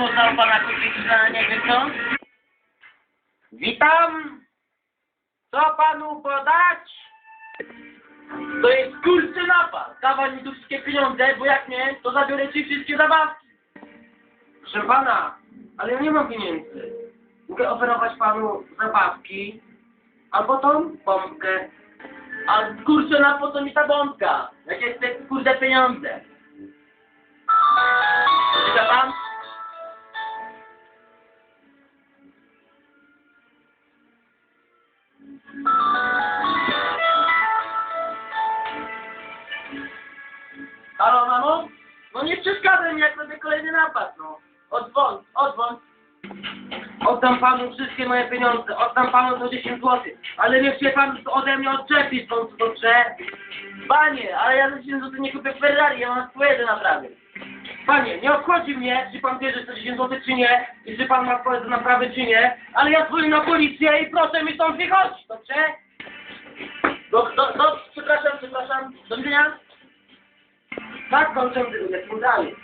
można pana kupić za nie wiem co? Witam! Co panu podać? To jest kurczę napad! Dawaj mi tu wszystkie pieniądze, bo jak nie, to zabiorę ci wszystkie zabawki. Proszę pana, ale ja nie mam pieniędzy. Mogę oferować panu zabawki albo tą bombkę. A kurczę na po co mi ta bombka? Jakie te kurde pieniądze? Halo, mamo? No nie przeszkadzaj mi, jak będzie kolejny napad, no. Odzwoń, odzwoń. Oddam panu wszystkie moje pieniądze, oddam panu to 10 zł, ale niech się pan ode mnie odczepi stąd dobrze? Panie, ale ja za 10 zł nie kupię Ferrari, ja mam swoje do naprawy. Panie, nie obchodzi mnie, czy pan bierze 110 zł czy nie, i czy pan ma swoje do naprawy czy nie, ale ja dzwonię na policję i proszę mi stąd wychodzić, dobrze? Do, do, do, przepraszam, przepraszam. Do widzenia. Tak, pan lecimy dalej.